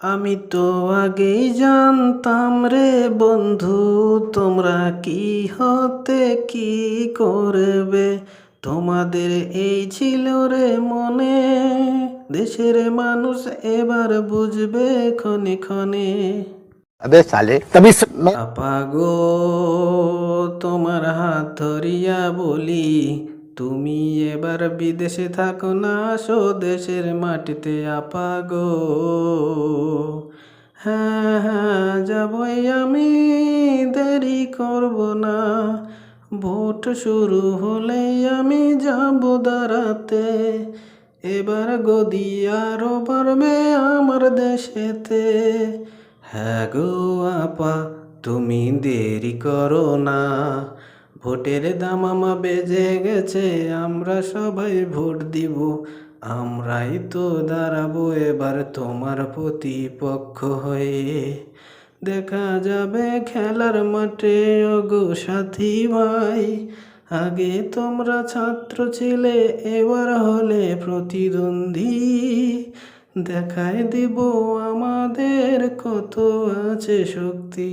আমি তো আগেই জানতাম রে বন্ধু তোমরা কি হতে কি করবে? তোমাদের এই ছিল রে মনে দেশের মানুষ এবার বুঝবে ক্ষণে ক্ষণে। আপাগো তোমার হাত ধরিয়া বলি তুমি এবার বিদেশে থাকো না সো দেশের মাটিতে আপাগো যাবই আমি, দেরি করব না। ভোট শুরু হলে আমি যাব দাঁড়াতে এবার গদি আরও পারবে আমার দেশেতে। হ্যাঁ গো আপা, তুমি দেরি করো না। ভোটের দাম দামামা বেজে গেছে, আমরা সবাই ভোট দিব। আমরাই তো দাঁড়াবো এবার তোমার প্রতিপক্ষ হয়ে। দেখা যাবে খেলার মাঠে, ওগো সাথী ভাই। আগে তোমরা ছাত্র ছিলে, এবার হলে প্রতিদ্বন্দ্বী। দেখায় দিব আমাদের কত আছে শক্তি।